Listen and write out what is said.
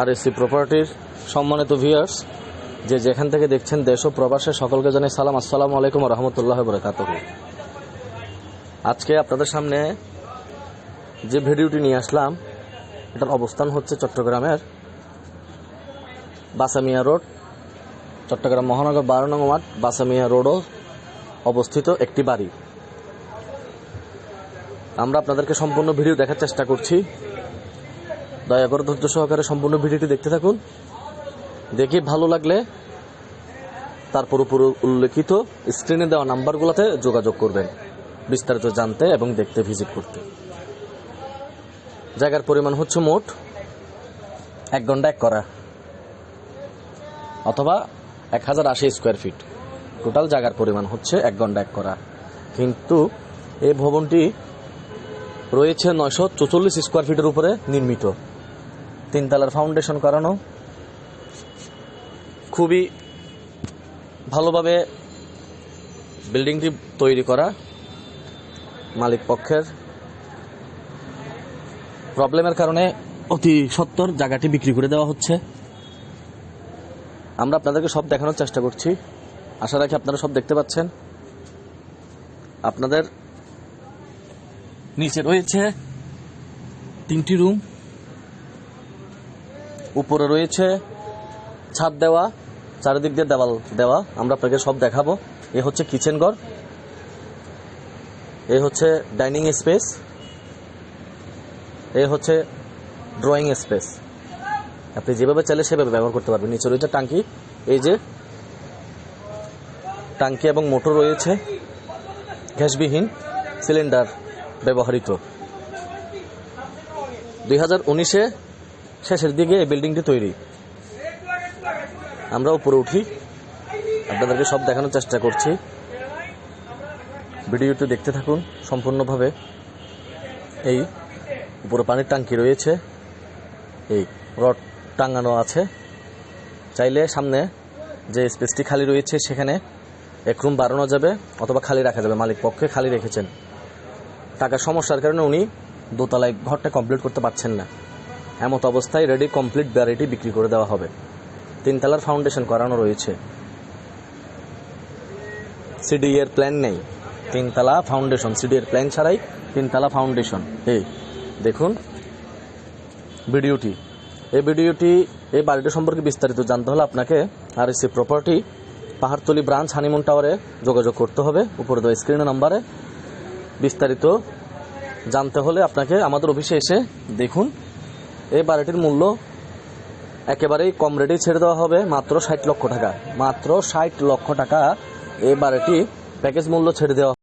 আর AC প্রপার্টির সম্মানিত viewers যে যেখান থেকে দেখছেন দেশ ও প্রবাসে, সকলকে জানাই সালাম। আসসালামু আলাইকুম রহমতুল্লাহ বরকাত আজকে আপনাদের সামনে যে ভিডিওটি নিয়ে আসলাম, এটার অবস্থান হচ্ছে চট্টগ্রামের বাসামিয়া রোড, চট্টগ্রাম মহানগর বারো নং ওয়ার্ড, বাসামিয়া রোডও অবস্থিত একটি বাড়ি। আমরা আপনাদেরকে সম্পূর্ণ ভিডিও দেখার চেষ্টা করছি। দয়া করে ধৈর্য সহকারে সম্পূর্ণ ভিডিওটি দেখতে থাকুন। দেখে, ভালো লাগলে তারপর উপর উল্লেখিত স্ক্রিনে দেওয়া নাম্বারগুলোতে যোগাযোগ করবেন বিস্তারিত জানতে এবং দেখতে ভিজিট করতে। জায়গার পরিমাণ হচ্ছে মোট এক ঘণ্টা এক করা, অথবা এক হাজার আশি স্কোয়ার ফিট টোটাল জায়গার পরিমাণ হচ্ছে এক ঘণ্টা এক করা। কিন্তু এই ভবনটি রয়েছে নয়শো চৌচল্লিশ স্কোয়ার ফিটের উপরে নির্মিত। তিনতলার ফাউন্ডেশন করানো। খুবই ভালোভাবে বিল্ডিংটি তৈরি করা মালিক পক্ষের। প্রবলেমের কারণে অতি সত্তর জায়গাটি বিক্রি করে দেওয়া হচ্ছে। আমরা আপনাদেরকে সব দেখানোর চেষ্টা করছি। আশা রাখি আপনারা সব দেখতে পাচ্ছেন। আপনাদের নিচে রয়েছে তিনটি রুম উপরে রয়েছে ছাদ দেওয়া, চারিদিক দিয়ে দেওয়াল দেওয়া। আমরা আপনাকে সব দেখাবো। এ হচ্ছে কিচেন ঘর। এ হচ্ছে ডাইনিং স্পেস এ হচ্ছে ড্রয়িং স্পেস আপনি যেভাবে চাইলে সেভাবে ব্যবহার করতে পারবেন। নিচে রয়েছে টাঙ্কি। এই যে টাঙ্কি এবং মোটর রয়েছে। গ্যাসবিহীন সিলিন্ডার ব্যবহৃত। দুই হাজার উনিশে শেষের দিকে এই বিল্ডিংটি তৈরি। আমরা উপরে উঠি। আপনাদেরকে সব দেখানোর চেষ্টা করছি। ভিডিওটি দেখতে থাকুন। সম্পূর্ণভাবে এই উপরে পানির ট্যাঙ্কি রয়েছে। এই রড টাঙ্গানো আছে। চাইলে সামনে যে স্পেসটি খালি রয়েছে, সেখানে এক রুম বাড়ানো যাবে অথবা খালি রাখা যাবে। মালিক পক্ষে খালি রেখেছেন। টাকার সমস্যার কারণে উনি দোতলায় ঘরটা কমপ্লিট করতে পারছেন না। এমত অবস্থায় রেডি কমপ্লিট বাড়িটি বিক্রি করে দেওয়া হবে। তিনতলার ফাউন্ডেশন করানো রয়েছে। সিডি এর প্ল্যান নেই। তিনতলা ফাউন্ডেশন সিডি এর প্ল্যান ছাড়াই তিনতলা ফাউন্ডেশন এই, দেখুন ভিডিওটি। এই ভিডিওটি, এই বাড়িটি সম্পর্কে বিস্তারিত জানতে হলে আপনাকে আর AC property Pahartali branch honeymoon টাওয়ারে যোগাযোগ করতে হবে। উপরে দেওয়া স্ক্রিনের নাম্বারে বিস্তারিত জানতে হলে আপনাকে আমাদের অফিসে এসে দেখুন। এই বাড়িটির মূল্য একেবারেই কম রেটেই ছেড়ে দেওয়া হবে, মাত্র ষাট লক্ষ টাকা। মাত্র ষাট লক্ষ টাকা এই বাড়িটি প্যাকেজ মূল্য ছেড়ে দেওয়া